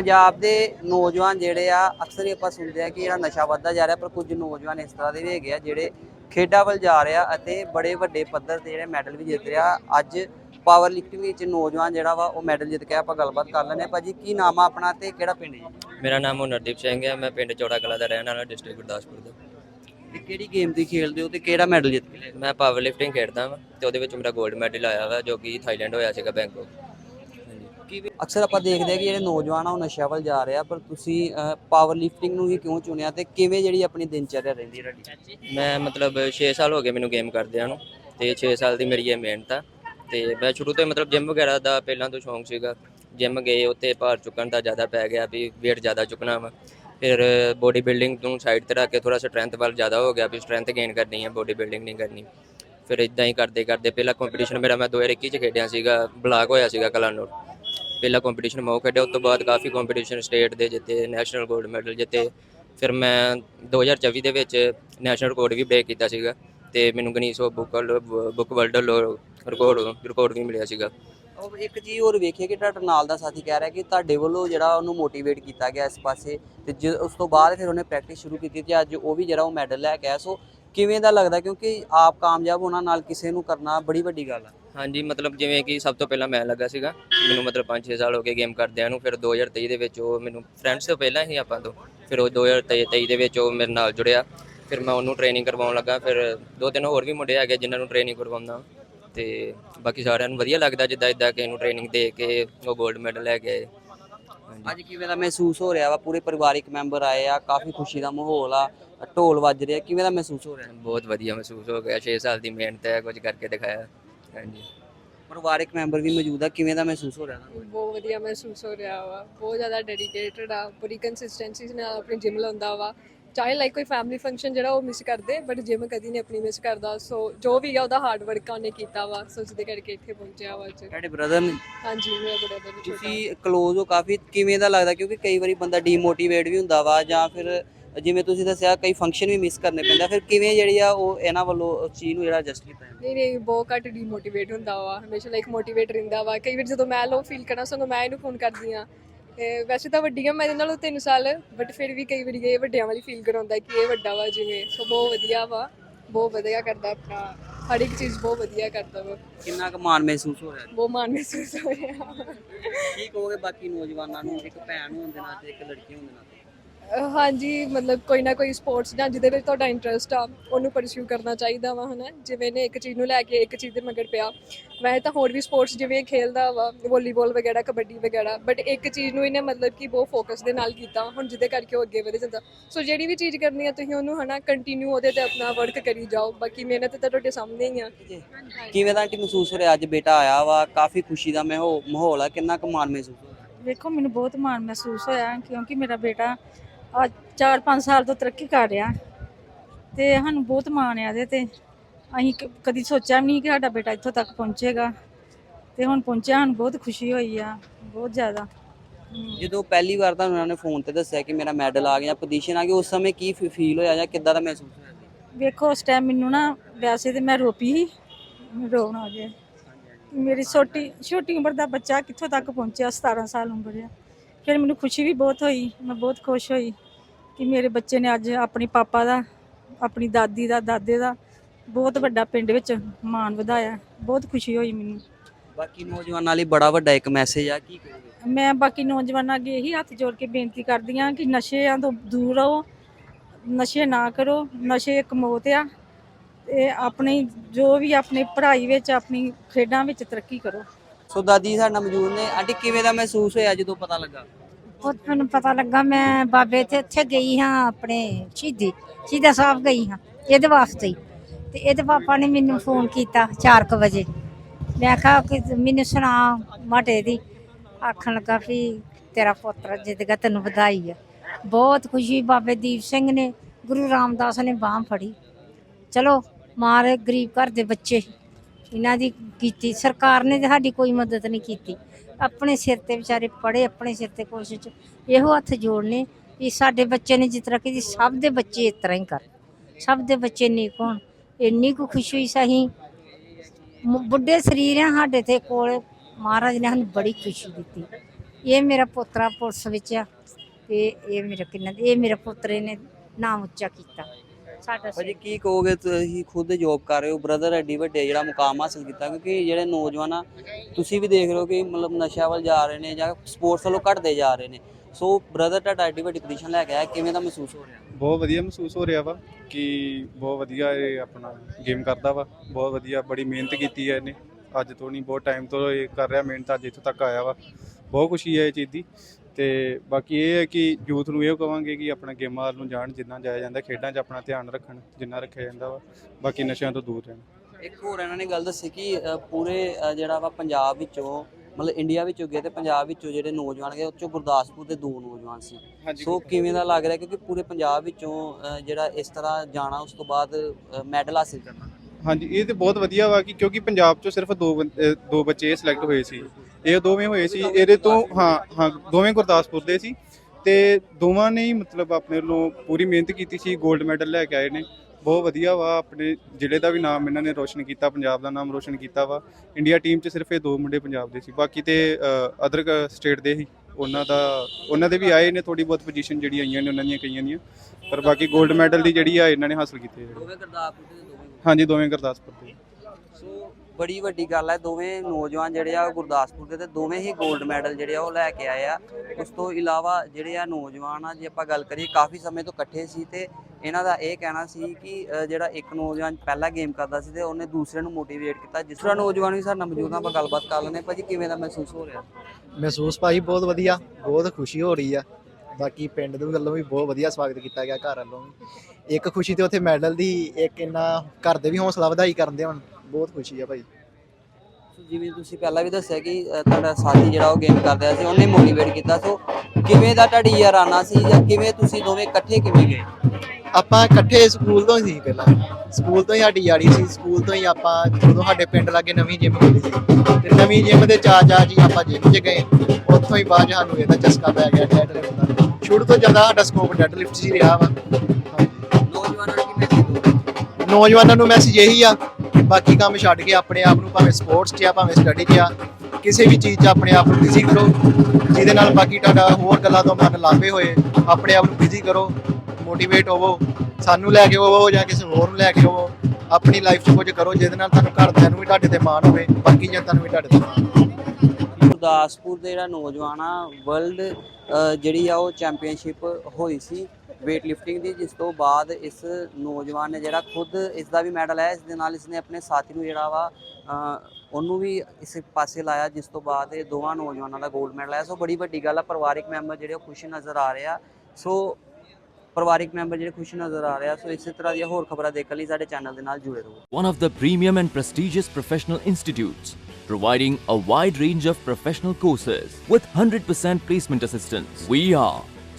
ਪੰਜਾਬ ਦੇ ਨੌਜਵਾਨ ਜਿਹੜੇ ਆ ਅਕਸਰ ਹੀ ਆਪਾਂ ਸੁਣਦੇ ਆ ਕਿ ਜਿਹੜਾ ਨਸ਼ਾ ਵੱਧਦਾ ਜਾ ਰਿਹਾ ਪਰ ਕੁਝ ਨੌਜਵਾਨ ਇਸ ਤਰ੍ਹਾਂ ਦੇ ਵੀ ਹੈਗੇ ਆ ਜਿਹੜੇ ਖੇਡਾਂ ਵੱਲ ਜਾ ਰਿਹਾ ਅਤੇ ਬੜੇ ਵੱਡੇ ਪੱਧਰ ਤੇ ਜਿਹੜੇ ਮੈਡਲ ਵੀ ਜਿੱਤ ਰਿਹਾ ਅੱਜ ਪਾਵਰ ਲਿਫਟਿੰਗ ਵਿੱਚ ਨੌਜਵਾਨ ਜਿਹੜਾ ਵਾ ਉਹ ਮੈਡਲ ਜਿੱਤ ਕੇ ਆਪਾਂ ਗੱਲਬਾਤ ਕਰ ਹਾਂ ਭਾਜੀ ਕੀ ਨਾਮ ਆ ਆਪਣਾ ਤੇ ਕਿਹੜਾ ਪਿੰਡ ਜੀ? ਮੇਰਾ ਨਾਮ ਹੁਨਰਦੀਪ ਸਿੰਘ ਹੈ ਮੈਂ ਪਿੰਡ ਚੌੜਾ ਕਲਾ ਦਾ ਰਹਿਣ ਵਾਲਾ ਡਿਸਟ੍ਰਿਕਟ ਗੁਰਦਾਸਪੁਰ ਦਾ। ਤੇ ਕਿਹੜੀ ਗੇਮ ਤੁਸੀਂ ਖੇਡਦੇ ਹੋ ਤੇ ਕਿਹੜਾ ਮੈਡਲ ਜਿੱਤ ਕੇ ਲਿਆਏ? ਮੈਂ ਪਾਵਰ ਲਿਫਟਿੰਗ ਖੇਡਦਾ ਹਾਂ ਤੇ ਉਹਦੇ ਵਿੱਚ ਮੇਰਾ 골ਡ ਮੈਡਲ ਆਇਆ ਵਾ ਜੋ ਕਿ ਥਾਈਲੈਂਡ ਹੋਇਆ ਸੀਗਾ ਬੈਂਕੋਕ ਹਾਂਜੀ ਕਿਵੇਂ ਅਕਸਰ ਆਪਾਂ ਦੇਖਦੇ ਆ ਕਿ ਜਿਹੜੇ ਨੌਜਵਾਨ ਆ ਉਹ ਨਸ਼ਾ ਵੱਲ ਜਾ ਰਹੇ ਆ ਪਰ ਤੁਸੀਂ ਪਾਵਰ ਲਿਫਟਿੰਗ ਨੂੰ ਹੀ ਕਿਉਂ ਚੁਣਿਆ ਤੇ ਕਿਵੇਂ ਜਿਹੜੀ ਆਪਣੀ ਦਿਨਚਰਿਆ ਰਹਿੰਦੀ ਹੈ ਤੁਹਾਡੀ? ਮੈਂ ਮਤਲਬ 6 ਸਾਲ ਹੋ ਗਏ ਮੈਨੂੰ ਗੇਮ ਕਰਦਿਆਂ ਨੂੰ ਤੇ 6 ਸਾਲ ਦੀ ਮੇਰੀ ਇਹ ਮਿਹਨਤ ਆ ਤੇ ਮੈਂ ਸ਼ੁਰੂ ਤੋਂ ਹੀ ਮਤਲਬ ਜਿਮ ਵਗੈਰਾ ਦਾ ਪਹਿਲਾਂ ਤੋਂ ਸ਼ੌਂਕ ਸੀਗਾ। ਜਿਮ ਗਏ ਉੱਤੇ ਭਾਰ ਚੁੱਕਣ ਦਾ ਜ਼ਿਆਦਾ ਪੈ ਗਿਆ ਵੀ weight ਜ਼ਿਆਦਾ ਚੁੱਕਣਾ ਵਾ। ਫਿਰ ਬੋਡੀ ਬਿਲਡਿੰਗ ਨੂੰ ਸਾਈਡ ਤੇ ਰੱਖ ਕੇ ਥੋੜਾ ਸਟਰੈਂਥ ਵੱਲ ਜ਼ਿਆਦਾ ਹੋ ਗਿਆ ਵੀ ਸਟਰੈਂਥ ਗੇਨ ਕਰਨੀ ਹੈ ਬੋਡੀ ਬਿਲਡਿੰਗ ਨਹੀਂ ਕਰਨੀ। ਫਿਰ ਇਦਾਂ ਹੀ ਕਰਦੇ ਕਰਦੇ ਪਹਿਲਾ ਕੰਪੀਟੀਸ਼ਨ ਮੇਰਾ ਮੈਂ 2021 ਚ ਖੇਡਿਆ ਸੀਗਾ ਬਲਾਕ ਹੋਇਆ ਸੀਗਾ ਕਲਾਨੌਰ। ਪਹਿਲਾ ਕੰਪੀਟੀਸ਼ਨ ਮੈਂ ਉਹ ਖੇਡਿਆ, ਉਸ ਤੋਂ ਬਾਅਦ ਕਾਫੀ ਕੰਪੀਟੀਸ਼ਨ ਸਟੇਟ ਦੇ ਜਿੱਤੇ ਨੈਸ਼ਨਲ ਗੋਲਡ ਮੈਡਲ ਜਿੱਤੇ। ਫਿਰ ਮੈਂ 2024 ਦੇ ਵਿੱਚ ਨੈਸ਼ਨਲ ਰਿਕਾਰਡ ਵੀ ਬ੍ਰੇਕ ਕੀਤਾ ਸੀਗਾ ਤੇ ਮੈਨੂੰ Guinness book book world record record ਵੀ ਮਿਲਿਆ ਸੀਗਾ। ਉਹ ਇੱਕ ਚੀਜ਼ ਹੋਰ ਵੇਖੀਏ ਕਿ ਤੁਹਾਡਾ ਨਾਲ ਦਾ ਸਾਥੀ ਕਹਿ ਰਿਹਾ ਕਿ ਤੁਹਾਡੇ ਵੱਲੋਂ ਜਿਹੜਾ ਉਹਨੂੰ ਮੋਟੀਵੇਟ ਕੀਤਾ ਗਿਆ ਇਸ ਪਾਸੇ, ਤੇ ਜ- ਉਸ ਤੋਂ ਬਾਅਦ ਫਿਰ ਉਹਨੇ ਪ੍ਰੈਕਟਿਸ ਸ਼ੁਰੂ ਕੀਤੀ ਤੇ ਅੱਜ ਉਹ ਵੀ ਜਿਹੜਾ ਉਹ ਮੈਡਲ ਲੈ ਕੇ ਆਇਆ। ਸੋ ਕਿਵੇਂ ਦਾ ਲੱਗਦਾ? ਕਿਉਂਕਿ ਆਪ ਕਾਮਯਾਬ ਹੋਣਾ ਨਾਲ ਕਿਸੇ ਨੂੰ ਕਰਨਾ ਬੜੀ ਵੱਡੀ ਗੱਲ ਆ। ਹਾਂਜੀ ਮਤਲਬ ਜਿਵੇਂ ਕਿ ਸਭ ਤੋਂ ਪਹਿਲਾਂ ਮੈਂ ਲੱਗਾ ਸੀਗਾ ਮੈਨੂੰ ਮਤਲਬ 5-6 ਸਾਲ ਹੋ ਗਏ ਗੇਮ ਕਰਦਿਆਂ ਨੂੰ ਫਿਰ 2023 ਦੇ ਵਿੱਚ ਉਹ ਮੈਨੂੰ ਫਰੈਂਡਸ ਤੋਂ ਪਹਿਲਾਂ ਹੀ ਆਪਾਂ ਤੋਂ ਫਿਰ ਉਹ 2023 ਦੇ ਵਿੱਚ ਉਹ ਮੇਰੇ ਨਾਲ ਜੁੜਿਆ ਫਿਰ ਮੈਂ ਉਹਨੂੰ ਟ੍ਰੇਨਿੰਗ ਕਰਵਾਉਣ ਲੱਗਾ ਫਿਰ ਦੋ ਤਿੰਨ ਹੋਰ ਵੀ ਮੁੰਡੇ ਹੈਗੇ ਜਿਨ੍ਹਾਂ ਨੂੰ ਟ੍ਰੇਨਿੰਗ ਕਰਵਾਉਂਦਾ ਤੇ ਬਾਕੀ ਸਾਰਿਆਂ ਨੂੰ ਵਧੀਆ ਲੱਗਦਾ ਜਿੱਦਾਂ ਇਦਾਂ ਕਿਸੇ ਨੂੰ ਟ੍ਰੇਨਿੰਗ ਦੇ ਕੇ ਉਹ 골ਡ ਮੈਡਲ ਲੈ ਕੇ ਆਏ। ਅੱਜ ਕਿਵੇਂ ਦਾ ਮਹਿਸੂਸ ਹੋ ਰਿਹਾ ਵਾ? ਪੂਰੇ ਪਰਿਵਾਰਿਕ ਮੈਂਬਰ ਆਏ ਆ ਕਾਫੀ ਖੁਸ਼ੀ ਦਾ ਮਾਹੌਲ ਆ ਢੋਲ ਵੱਜ ਰਿਹਾ ਕਿਵੇਂ ਦਾ ਮਹਿਸੂਸ ਹੋ ਰਿਹਾ? ਬਹੁਤ ਵਧੀਆ ਮਹਿਸੂਸ ਹੋ ਗਿਆ 6 ਸਾਲ ਦੀ ਮਿਹਨਤ ਹੈ ਕੁਝ ਕਰਕੇ ਦਿਖਾਇਆ। ਹਾਂਜੀ। ਪਰਿਵਾਰਿਕ ਮੈਂਬਰ ਵੀ ਮੌਜੂਦ ਆ ਕਿਵੇਂ ਦਾ ਮਹਿਸੂਸ ਹੋ ਰਿਹਾ ਤੁਹਾਨੂੰ? ਬਹੁਤ ਵਧੀਆ ਮਹਿਸੂਸ ਹੋ ਰਿਹਾ ਵਾ। ਬਹੁਤ ਜ਼ਿਆਦਾ ਡੈਡੀਕੇਟਡ ਆ ਪੂਰੀ ਕੰਸਿਸਟੈਂਸੀ ਨਾਲ ਆਪਣੀ ਜਿਮ ਲਾਉਂਦਾ ਵਾ। ਚਾਹੇ ਲਾਈਕ ਕੋਈ ਫੈਮਿਲੀ ਫੰਕਸ਼ਨ ਜਿਹੜਾ ਉਹ ਮਿਸ ਕਰਦੇ ਬਟ ਜਿਮ ਕਦੀ ਨਹੀਂ ਆਪਣੀ ਮਿਸ ਕਰਦਾ। ਸੋ ਜੋ ਵੀ ਆ ਉਹਦਾ ਹਾਰਡ ਵਰਕ ਉਹਨੇ ਕੀਤਾ ਵਾ। ਸੋ ਜਿਹਦੇ ਕਰਕੇ ਇੱਥੇ ਪਹੁੰਚਿਆ ਵਾ ਅੱਜ। ਤੁਹਾਡੇ ਬ੍ਰਦਰ ਨੇ? ਹਾਂਜੀ ਮੇਰਾ ਛੋਟਾ। ਤੁਸੀਂ ਕਲੋਜ਼ ਹੋ ਕਾਫੀ ਕਿਵੇਂ ਦਾ ਲੱਗਦਾ? ਕਿਉਂਕਿ ਕਈ ਵਾਰੀ ਬੰਦਾ ਡੀਮੋਟੀਵੇਟ ਵੀ ਹੁੰਦਾ ਵਾ ਜਾਂ ਫਿਰ ਜਿਵੇਂ ਤੁਸੀਂ ਦੱਸਿਆ ਕਈ ਫੰਕਸ਼ਨ ਵੀ ਮਿਸ ਕਰਨੇ ਪੈਂਦਾ ਫਿਰ ਕਿਵੇਂ ਜਿਹੜੀ ਆ ਉਹ ਇਹਨਾਂ ਵੱਲੋਂ ਉਸ ਚੀਜ਼ ਨੂੰ ਜਿਹੜਾ ਐਡਜਸਟ ਕੀਤਾ ਜਾਂਦਾ? ਨਹੀਂ ਨਹੀਂ ਬਹੁਤ ਘੱਟ ਡੀਮੋਟੀਵੇਟ ਹੁੰਦਾ ਵਾ। ਹਮੇਸ਼ਾ ਲਾਈਕ ਮੋਟੀਵੇਟ ਰਹਿੰਦਾ ਵਾ। ਕਈ ਵਾਰ ਜਦੋਂ ਮੈਂ ਲੋ ਫੀਲ ਕਰਾਂ ਸਗੋਂ ਮੈਂ ਇਹਨੂੰ ਫੋਨ ਕਰਦੀ ਆ ਤੇ ਵੈਸੇ ਤਾਂ ਵੱਡੀ ਆ ਮੈਂ ਇਹਦੇ ਨਾਲੋਂ 3 ਸਾਲ ਬਟ ਫਿਰ ਵੀ ਕਈ ਵਾਰੀ ਇਹ ਵੱਡਿਆਂ ਵਾਲੀ ਫੀਲ ਕਰਾਉਂਦਾ ਕਿ ਇਹ ਵੱਡਾ ਵਾ ਜਿਵੇਂ। ਸੋ ਬਹੁਤ ਵਧੀਆ ਵਾ। ਬਹੁਤ ਵਧੀਆ ਕਰਦਾ ਆਪਣਾ। ਹਰ ਇੱਕ ਚੀਜ਼ ਬਹੁਤ ਵਧੀਆ ਕਰਦਾ ਵਾ। ਕਿੰਨਾ ਕੁ ਮਾਣ ਮਹਿਸੂਸ ਹੋ ਰਿਹਾ? ਬਹੁਤ ਮਾਣ ਮਹਿਸੂਸ ਹੋ ਰਿਹਾ। ਕੀ ਕਹੋਗੇ ਬਾਕੀ ਨੌਜਵਾਨਾਂ ਨੂੰ? ਇੱਕ ਭੈਣ ਹੋਣ ਦੇ ਨਾਤੇ ਇੱਕ ਲੜਕੀ ਹੋਣ ਦੇ ਨਾਤੇ। ਹਾਂਜੀ ਮਤਲਬ ਕੋਈ ਨਾ ਕੋਈ ਸਪੋਰਟਸ ਜਾਂ ਜਿਹਦੇ ਵਿੱਚ ਤੁਹਾਡਾ ਇੰਟਰਸਟ ਆ ਉਹਨੂੰ ਪਰਸਿਊ ਕਰਨਾ ਚਾਹੀਦਾ ਵਾ ਹਨਾ? ਜਿਵੇਂ ਨੇ ਇੱਕ ਚੀਜ਼ ਨੂੰ ਲੈ ਕੇ ਇੱਕ ਚੀਜ਼ ਦੇ ਮਗਰ ਪਿਆ। ਵੈਸੇ ਤਾਂ ਹੋਰ ਵੀ ਸਪੋਰਟਸ ਜਿਵੇਂ ਖੇਲਦਾ ਵਾ ਵਾਲੀਬਾਲ ਵਗੈਰਾ ਕਬੱਡੀ ਵਗੈਰਾ ਬਟ ਇੱਕ ਚੀਜ਼ ਨੂੰ ਇਹਨੇ ਮਤਲਬ ਕਿ ਬਹੁਤ ਫੋਕਸ ਦੇ ਨਾਲ ਕੀਤਾ ਹੁਣ ਜਿਹਦੇ ਕਰਕੇ ਉਹ ਅੱਗੇ ਵਧ ਜਾਂਦਾ। ਸੋ ਜਿਹੜੀ ਵੀ ਚੀਜ਼ ਕਰਨੀ ਆ ਤੁਸੀਂ ਉਹਨੂੰ ਹਨਾ ਕੰਟੀਨਿਊ ਉਹਦੇ ਤੇ ਆਪਣਾ ਵਰਕ ਕਰੀ ਜਾਓ। ਬਾਕੀ ਮਿਹਨਤ ਤਾਂ ਤੁਹਾਡੇ ਸਾਹਮਣੇ ਹੀ ਆ। ਕਿਵੇਂ ਦਾ ਆਂਟੀ ਮਹਿਸੂਸ ਹੋ ਰਿਹਾ? ਅੱਜ ਬੇਟਾ ਆਇਆ ਵਾ ਕਾਫੀ ਖੁਸ਼ੀ ਦਾ ਮਾਹੌ- ਮਾਹੌਲ ਆ ਕਿੰਨਾ ਕੁ ਮਾਣ ਮਹਿਸੂਸ ਹੋ ਰਿਹਾ? ਵੇਖੋ ਮੈਨੂੰ ਬਹੁਤ ਮਾਣ ਮਹਿਸੂਸ ਹੋਇਆ ਕਿਉਂਕਿ ਮੇਰਾ ਬੇਟਾ ਅੱਜ 4-5 ਸਾਲ ਤੋਂ ਤਰੱਕੀ ਕਰ ਰਿਹਾ। ਤੇ ਸਾਨੂੰ ਬਹੁਤ ਮਾਣ ਆ ਇਹਦੇ ਤੇ। ਅਸੀਂ ਕ- ਕਦੀ ਸੋਚਿਆ ਵੀ ਨਹੀਂ ਕਿ ਸਾਡਾ ਬੇਟਾ ਇੱਥੋਂ ਤੱਕ ਪਹੁੰਚੇਗਾ। ਤੇ ਹੁਣ ਪਹੁੰਚਿਆ ਸਾਨੂੰ ਬਹੁਤ ਖੁਸ਼ੀ ਹੋਈ ਆ ਬਹੁਤ ਜ਼ਿਆਦਾ। ਜਦੋਂ ਪਹਿਲੀ ਵਾਰ ਤੁਹਾਨੂੰ ਉਹਨਾਂ ਨੇ ਫੋਨ ਤੇ ਦੱਸਿਆ ਕਿ ਮੇਰਾ ਮੈਡਲ ਆ ਗਿਆ ਪੋਜੀਸ਼ਨ ਆ ਗਈ ਉਸ ਸਮੇਂ ਕੀ ਫੀਲ ਹੋਇਆ ਜਾਂ ਕਿੱਦਾਂ ਦਾ ਮਹਿਸੂਸ ਹੋਇਆ? ਸੀ? ਵੇਖੋ ਉਸ ਟਾਈਮ ਮੈਨੂੰ ਨਾ ਵੈਸੇ ਤੇ ਮੈਂ ਰੋਪੀ ਸੀ ਰੋਣ ਆ ਗਿਆ। ਮੇਰੀ ਛੋਟੀ ਛੋਟੀ ਉਮਰ ਦਾ ਬੱਚਾ ਕਿੱਥੋਂ ਤੱਕ ਪਹੁੰਚਿਆ 17 ਸਾਲ ਉਮਰ ਆ। ਫਿਰ ਮੈਨੂੰ ਖੁਸ਼ੀ ਵੀ ਬਹੁਤ ਹੋਈ ਮੈਂ ਬਹੁਤ ਖੁਸ਼ ਹੋਈ ਕਿ ਮੇਰੇ ਬੱਚੇ ਨੇ ਅੱਜ ਆਪਣੀ ਪਾਪਾ ਦਾ ਆਪਣੀ ਦਾਦੀ ਦਾ ਦਾਦੇ ਦਾ ਬਹੁਤ ਵੱਡਾ ਪਿੰਡ ਵਿੱਚ ਮਾਣ ਵਧਾਇਆ ਬਹੁਤ ਖੁਸ਼ੀ ਹੋਈ ਮੈਨੂੰ। ਬਾਕੀ ਨੌਜਵਾਨਾਂ ਲਈ ਬੜਾ ਵੱਡਾ ਇੱਕ ਮੈਸੇਜ ਆ ਕੀ ਕਹੋਗੇ? ਮੈਂ ਬਾਕੀ ਨੌਜਵਾਨਾਂ ਅੱਗੇ ਇਹੀ ਹੱਥ ਜੋੜ ਕੇ ਬੇਨਤੀ ਕਰਦੀ ਹਾਂ ਕਿ ਨਸ਼ਿਆਂ ਤੋਂ ਦੂਰ ਰਹੋ ਨਸ਼ੇ ਨਾ ਕਰੋ ਨਸ਼ੇ ਇੱਕ ਮੌਤ ਆ ਤੇ ਆਪਣੀ ਜੋ ਵੀ ਆਪਣੀ ਪੜ੍ਹਾਈ ਵਿੱਚ ਆਪਣੀ ਖੇਡਾਂ ਵਿੱਚ ਤਰੱਕੀ ਕਰੋ। ਸੋ ਦਾਦੀ ਸਾਡੇ ਨਾਲ ਮੌਜੂਦ ਨੇ। ਆਂਟੀ, ਕਿਵੇਂ ਦਾ ਮਹਿਸੂਸ ਹੋਇਆ ਜਦੋਂ ਪਤਾ ਲੱਗਾ? ਉਹ ਮੈਨੂੰ ਪਤਾ ਲੱਗਾ, ਮੈਂ ਬਾਬੇ ਤੇ ਇੱਥੇ ਗਈ ਹਾਂ, ਆਪਣੇ ਸ਼ਹੀਦੀ, ਸ਼ਹੀਦਾਂ ਸਾਹਿਬ ਗਈ ਹਾਂ, ਇਹਦੇ ਵਾਸਤੇ ਹੀ। ਤੇ ਇਹਦੇ ਪਾਪਾ ਨੇ ਮੈਨੂੰ ਫੋਨ ਕੀਤਾ 4:00 ਵਜੇ। ਮੈਂ ਕਿਹਾ ਕਿ ਮੈਨੂੰ ਸੁਣਾ ਮਟੇ ਦੀ। ਆਖਣ ਲੱਗਾ ਵੀ ਤੇਰਾ ਪੁੱਤਰ ਜਿੱਦਗਾ ਤੈਨੂੰ ਵਧਾਈ ਆ। ਬਹੁਤ ਖੁਸ਼ੀ ਬਾਬੇ ਦੀਪ ਸਿੰਘ ਨੇ, ਗੁਰੂ ਰਾਮਦਾਸ ਨੇ ਬਾਹ ਫੜੀ। ਚਲੋ ਮਾਰੇ ਗਰੀਬ ਘਰ ਦੇ ਬੱਚੇ। ਇਹਨਾਂ ਦੀ ਕੀਤੀ, ਸਰਕਾਰ ਨੇ ਤਾਂ ਸਾਡੀ ਕੋਈ ਮਦਦ ਨਹੀਂ ਕੀਤੀ। ਆਪਣੇ ਸਿਰ ਤੇ ਵਿਚਾਰੇ ਪੜੇ ਆਪਣੇ ਸਿਰ ਤੇ ਕੋਸ਼ਿਸ਼ ਇਹੋ ਹੱਥ ਜੋੜਨੇ ਵੀ ਸਾਡੇ ਬੱਚੇ ਨੇ ਜਿਸ ਤਰ੍ਹਾਂ ਕਿ ਸਭ ਦੇ ਬੱਚੇ ਇਸ ਤਰ੍ਹਾਂ ਹੀ ਕਰ ਸਭ ਦੇ ਬੱਚੇ ਨੇਕ ਹੋਣ, ਇੰਨੀ ਕੁ ਖੁਸ਼ੀ ਹੋਈ ਸਹੀ। ਬੁੱਢੇ ਸਰੀਰ ਆ ਸਾਡੇ ਤੇ ਕੋਲ, ਮਹਾਰਾਜ ਨੇ ਸਾਨੂੰ ਬੜੀ ਖੁਸ਼ੀ ਦਿੱਤੀ। ਇਹ ਮੇਰਾ ਪੋਤਰਾ ਪੁਲਿਸ ਵਿੱਚ ਆ ਤੇ ਇਹ ਮੇਰਾ ਕਿੰਨਾ ਇਹ ਮੇਰੇ ਪੁੱਤਰੇ ਨੇ ਨਾਮ ਉੱਚਾ ਕੀਤਾ। ਸਾਡਾ ਭਾਜੀ ਕੀ ਕਹੋਗੇ ਤੁਸੀਂ? ਖੁਦ ਜੋਬ ਕਰ ਰਹੇ ਹੋ ਬ੍ਰਦਰ ਐਡੀ ਵੱਡੇ ਜਿਹੜਾ ਮੁਕਾਮ ਹਾਸਲ ਕੀਤਾ ਕਿਉਂਕਿ ਜਿਹੜੇ ਨੌਜਵਾਨ ਆ ਤੁਸੀਂ ਵੀ ਦੇਖ ਰਹੇ ਹੋ ਕਿ ਮਤਲਬ ਨਸ਼ਾ ਵੱਲ ਜਾ ਰਹੇ ਨੇ ਜਾਂ ਸਪੋਰਟਸ ਵੱਲੋਂ ਘਟਦੇ ਜਾ ਰਹੇ ਨੇ। ਸੋ ਬ੍ਰਦਰ ਤੁਹਾਡਾ ਐਡੀ ਵੱਡੀ ਪੋਜੀਸ਼ਨ ਲੈ ਕੇ ਆਇਆ ਕਿਵੇਂ ਦਾ ਮਹਿਸੂਸ ਹੋ ਰਿਹਾ? ਬਹੁਤ ਵਧੀਆ ਮਹਿਸੂਸ ਹੋ ਰਿਹਾ ਵਾ ਕਿ ਬਹੁਤ ਵਧੀਆ ਇਹ ਆਪਣਾ ਗੇਮ ਕਰਦਾ ਵਾ। ਬਹੁਤ ਵਧੀਆ ਬੜੀ ਮਿਹਨਤ ਕੀਤੀ ਹੈ ਇਹਨੇ। ਅੱਜ ਤੋਂ ਨਹੀਂ ਬਹੁਤ ਟਾਈਮ ਤੋਂ ਇਹ ਕਰ ਰਿਹਾ ਮਿਹਨਤ ਅੱਜ ਇੱਥੋਂ ਤੱਕ ਆਇਆ ਵਾ। ਬਹੁਤ ਖੁਸ਼ੀ ਹੈ ਇਹ ਚੀਜ਼ ਦੀ। ਤੇ ਬਾਕੀ ਇਹ ਹੈ ਕਿ ਯੂਥ ਨੂੰ ਇਹ ਕਵਾਂਗੇ ਕਿ ਆਪਣਾ ਗੇਮਾਂ ਵੱਲ ਨੂੰ ਜਾਣ ਜਿੰਨਾ ਜਾਇਆ ਜਾਂਦਾ ਖੇਡਾਂ 'ਚ ਆਪਣਾ ਧਿਆਨ ਰੱਖਣ ਜਿੰਨਾ ਰੱਖਿਆ ਜਾਂਦਾ ਵਾ। ਬਾਕੀ ਨਸ਼ਿਆਂ ਤੋਂ ਦੂਰ ਰਹਿਣ। ਇੱਕ ਹੋਰ ਇਹਨਾਂ ਨੇ ਗੱਲ ਦੱਸੀ ਕਿ ਅ, ਪੂਰੇ ਅ, ਜਿਹੜਾ ਵਾ ਪੰਜਾਬ ਵਿੱਚੋਂ ਮਤਲਬ ਇੰਡੀਆ ਵਿੱਚੋਂ ਗਏ ਤੇ ਪੰਜਾਬ ਵਿੱਚੋਂ ਜਿਹੜੇ ਨੌਜਵਾਨ ਗਏ ਉਹ 'ਚੋਂ ਗੁਰਦਾਸਪੁਰ ਦੇ ਦੋ ਨੌਜਵਾਨ ਸੀ। ਸੋ ਕਿਵੇਂ ਦਾ ਲੱਗ ਰਿਹਾ? ਕਿਉਂਕਿ ਪੂਰੇ ਪੰਜਾਬ ਵਿੱਚੋਂ ਅ, ਜਿਹੜਾ ਇਸ ਤਰ੍ਹਾਂ ਜਾਣਾ ਉਸ ਤੋਂ ਬਾਅਦ ਮੈਡਲ ਹਾਸਿਲ ਕਰਨਾ। ਹਾਂਜੀ ਇਹ ਤੇ ਬਹੁਤ ਵਧੀਆ ਵਾ ਕਿ ਕਿਉਂਕਿ ਪੰਜਾਬ ਚੋਂ ਸਿਰਫ ਦੋ ਬੰ- ਅਹ ਦੋ ਬੱਚੇ ਸਿਲੈਕਟ ਹੋਏ ਸੀ। ਇਹ ਦੋਵੇਂ ਹੋਏ ਸੀ ਇਹਦੇ ਤੋਂ ਹਾਂ ਹਾਂ ਦੋਵੇਂ ਗੁਰਦਾਸਪੁਰ ਦੇ ਸੀ ਤੇ ਦੋਵਾਂ ਨੇ ਹੀ ਮਤਲਬ ਆਪਣੇ ਵੱਲੋਂ ਪੂਰੀ ਮਿਹਨਤ ਕੀਤੀ ਸੀ 골ਡ ਮੈਡਲ ਲੈ ਕੇ ਆਏ ਨੇ। ਬਹੁਤ ਵਧੀਆ ਵਾ ਆਪਣੇ ਜ਼ਿਲ੍ਹੇ ਦਾ ਵੀ ਨਾਮ ਇਹਨਾਂ ਨੇ ਰੋਸ਼ਨ ਕੀਤਾ ਪੰਜਾਬ ਦਾ ਨਾਮ ਰੋਸ਼ਨ ਕੀਤਾ ਵਾ। ਇੰਡੀਆ ਟੀਮ 'ਚ ਸਿਰਫ ਇਹ ਦੋ ਮੁੰਡੇ ਪੰਜਾਬ ਦੇ ਸੀ ਬਾਕੀ ਤੇ ਅਦਰ ਸਟੇਟ ਦੇ ਹੀ ਉਹਨਾਂ ਦਾ ਉਹਨਾਂ ਦੇ ਵੀ ਆਏ ਨੇ ਥੋੜੀ ਬਹੁਤ ਪੋਜੀਸ਼ਨ ਜਿਹੜੀ ਆਈਆਂ ਨੇ ਉਹਨਾਂ ਦੀਆਂ ਕਈਆਂ ਦੀਆਂ। ਪਰ ਬਾਕੀ 골ਡ ਮੈਡਲ ਦੀ ਜਿਹੜੀ ਆ ਇਹਨਾਂ ਨੇ ਹਾਸਲ ਕੀਤੀ ਹੈ। ਦੋਵੇਂ ਗੁਰਦਾਸਪੁਰ ਦੇ ਤੇ ਦੋਵੇਂ ਹਾਂਜੀ ਦੋਵੇਂ ਗੁਰਦਾਸਪੁਰ ਦੇ। ਸੋ ਬੜੀ ਵੱਡੀ ਗੱਲ ਹੈ, ਦੋਵੇਂ ਨੌਜਵਾਨ ਜਿਹੜੇ ਆ ਉਹ ਗੁਰਦਾਸਪੁਰ ਦੇ ਤੇ ਦੋਵੇਂ ਹੀ 골ਡ ਮੈਡਲ ਜਿਹੜੇ ਆ ਉਹ ਲੈ ਕੇ ਆਏ ਆ। ਉਸ ਤੋਂ ਇਲਾਵਾ ਜਿਹੜੇ ਆ ਨੌਜਵਾਨ ਆ, ਜੇ ਆਪਾਂ ਗੱਲ ਕਰੀਏ, ਕਾਫੀ ਸਮੇਂ ਤੋਂ ਇਕੱਠੇ ਸੀ ਤੇ ਇਹਨਾਂ ਦਾ ਇਹ ਕਹਿਣਾ ਸੀ ਕਿ ਜਿਹੜਾ ਇੱਕ ਨੌਜਵਾਨ ਪਹਿਲਾਂ ਗੇਮ ਕਰਦਾ ਸੀ ਤੇ ਉਹਨੇ ਦੂਸਰੇ ਨੂੰ ਮੋਟੀਵੇਟ ਕੀਤਾ। ਜਿਸ ਤਰ੍ਹਾਂ ਨੌਜਵਾਨ ਵੀ ਸਾਡੇ ਨਾਲ ਮੌਜੂਦ ਆ, ਆਪਾਂ ਗੱਲਬਾਤ ਕਰ ਲੈਂਦੇ ਹਾਂ। ਭਾਜੀ, ਕਿਵੇਂ ਦਾ ਮਹਿਸੂਸ ਹੋ ਰਿਹਾ? ਮਹਿਸੂਸ ਭਾਈ ਬਹੁਤ ਵਧੀਆ, ਬਹੁਤ ਖੁਸ਼ੀ ਹੋ ਰਹੀ ਆ। ਬਾਕੀ ਪਿੰਡ ਦੇ ਵੱਲੋਂ ਵੀ ਬਹੁਤ ਵਧੀਆ ਸਵਾਗਤ ਕੀਤਾ ਗਿਆ ਘਰ ਵੱਲੋਂ ਵੀ। ਇੱਕ ਖੁਸ਼ੀ ਤੇ ਉੱਥੇ ਮੈਡਲ ਦੀ ਇੱਕ ਇੰਨਾ ਘਰ ਦੇ ਵੀ ਹੌਸਲਾ ਵਧਾਈ ਕਰਦੇ ਹੁਣ ਬਹੁਤ ਖੁਸ਼ੀ ਆ ਭਾਈ। ਸੋ ਜਿਵੇਂ ਤੁਸੀਂ ਪਹਿਲਾਂ ਵੀ ਦੱਸਿਆ ਕਿ ਅ, ਤੁਹਾਡਾ ਸਾਥੀ ਜਿਹੜਾ ਉਹ ਗੇਮ ਕਰਦਾ ਸੀ ਉਹਨੇ ਮੋਟੀਵੇਟ ਕੀਤਾ। ਸੋ ਕਿਵੇਂ ਦਾ ਤੁਹਾਡੀ ਯਾਰਾਨਾ ਸੀ ਜਾਂ ਕਿਵੇਂ ਤੁਸੀਂ ਦੋਵੇਂ ਇਕੱਠੇ ਕਿਵੇਂ ਗਏ? ਆਪਾਂ ਇਕੱਠੇ ਸਕੂਲ ਤੋਂ ਹੀ ਸੀ ਪਹਿਲਾਂ। ਸਕੂਲ ਤੋਂ ਹੀ ਸਾਡੀ ਯਾਰੀ ਸੀ। ਸਕੂਲ ਤੋਂ ਹੀ ਆਪਾਂ ਜਦੋਂ ਸਾਡੇ ਪਿੰਡ ਲਾਗੇ ਨਵੀਂ ਜਿਮ ਖੁੱਲੀ ਸੀ ਤੇ ਨਵੀਂ ਜਿਮ ਦੇ ਚਾਰ ਚਾਰ ਜੀ ਆਪਾਂ ਜਿਮ 'ਚ ਗਏ। ਉੱਥੋਂ ਹੀ ਬਾਅਦ 'ਚ ਸਾਨੂੰ ਇਹਦਾ ਚਸਕਾ ਪੈ ਗਿਆ ਡੈਡ ਲਿਫਟ ਦਾ। ਸ਼ੁਰੂ ਤੋਂ ਜ਼ਿਆਦਾ ਸਾਡਾ ਸਕੋਪ ਡੈਡ ਲਿਫਟ 'ਚ ਹੀ ਰਿਹਾ ਵਾ। ਨੌਜਵਾਨਾਂ ਨੂੰ ਕੀ ਮੈਸੇਜ ਦੋਗੇ ਨੌਜਵਾਨਾਂ ਨੂੰ ਮੈਸੇਜ ਇਹੀ ਆ ਬਾਕੀ ਕੰਮ ਛੱਡ ਕੇ ਆਪਣੇ ਆਪ ਨੂੰ ਭਾਵੇਂ ਸਪੋਰਟਸ 'ਚ ਆ, ਭਾਵੇਂ ਸਟੱਡੀ 'ਚ ਆ, ਕਿਸੇ ਵੀ ਚੀਜ਼ 'ਚ ਆਪਣੇ ਆਪ ਨੂੰ ਬਿਜ਼ੀ ਕਰੋ, ਜਿਹਦੇ ਨਾਲ ਬਾਕੀ ਤੁਹਾਡਾ ਹੋਰ ਗੱਲਾਂ ਤੋਂ ਮਨ ਲਾਂਭੇ ਹੋਏ, ਆਪਣੇ ਆਪ ਨੂੰ ਬਿਜ਼ੀ ਕਰੋ ਮੋਟੀਵੇਟ ਹੋਵੋ, ਸਾਨੂੰ ਲੈ ਕੇ ਹੋਵੋ ਜਾਂ ਕਿਸੇ ਹੋਰ ਨੂੰ ਲੈ ਕੇ ਹੋਵੋ ਆਪਣੀ ਲਾਈਫ 'ਚ ਕੁਝ ਕਰੋ, ਜਿਹਦੇ ਨਾਲ ਤੁਹਾਨੂੰ ਘਰਦਿਆਂ ਨੂੰ ਵੀ ਤੁਹਾਡੇ ਤੇ ਮਾਣ ਹੋਵੇ, ਬਾਕੀ ਜਨਤਾ ਨੂੰ ਵੀ ਤੁਹਾਡੇ ਤੇ ਮਾਣ ਗੁਰਦਾਸਪੁਰ ਦੇ ਜਿਹੜਾ ਨੌਜਵਾਨ ਆ ਵਰਲਡ ਜਿਹੜੀ ਆ ਉਹ ਚੈਂਪੀਅਨਸ਼ਿਪ ਹੋਈ ਸੀ weight lifting ਦੀ ਜਿਸ ਤੋਂ ਬਾਅਦ ਇਸ ਨੌਜਵਾਨ ਨੇ ਜਿਹੜਾ ਖੁਦ ਇਸ ਦਾ ਵੀ ਮੈਡਲ ਹੈ ਇਸ ਦੇ ਨਾਲ ਇਸਨੇ ਆਪਣੇ ਸਾਥੀ ਨੂੰ ਜਿਹੜਾ ਵਾ ਉਹਨੂੰ ਵੀ ਇਸ ਪਾਸੇ ਲਾਇਆ ਜਿਸ ਤੋਂ ਬਾਅਦ ਇਹ ਦੋਵਾਂ ਨੌਜਵਾਨਾਂ ਦਾ 골ਡ ਮੈਡਲ ਆਇਆ। ਸੋ ਬੜੀ ਵੱਡੀ ਗੱਲ ਆ ਪਰਿਵਾਰਿਕ ਮੈਂਬਰ ਜਿਹੜੇ ਉਹ ਖੁਸ਼ ਨਜ਼ਰ ਆ ਰਹੇ ਆ। ਸੋ ਪਰਿਵਾਰਿਕ ਮੈਂਬਰ ਜਿਹੜੇ ਖੁਸ਼ ਨਜ਼ਰ ਆ ਰਹੇ ਆ। ਸੋ ਇਸੇ ਤਰ੍ਹਾਂ ਦੀਆਂ ਹੋਰ ਖਬਰਾਂ ਦੇਖਣ ਲਈ ਸਾਡੇ ਚੈਨਲ ਦੇ ਨਾਲ ਜੁੜੇ ਰਹੋ। One of the premium and prestigious professional institutes, providing a wide range of professional courses with 100% placement assistance. We are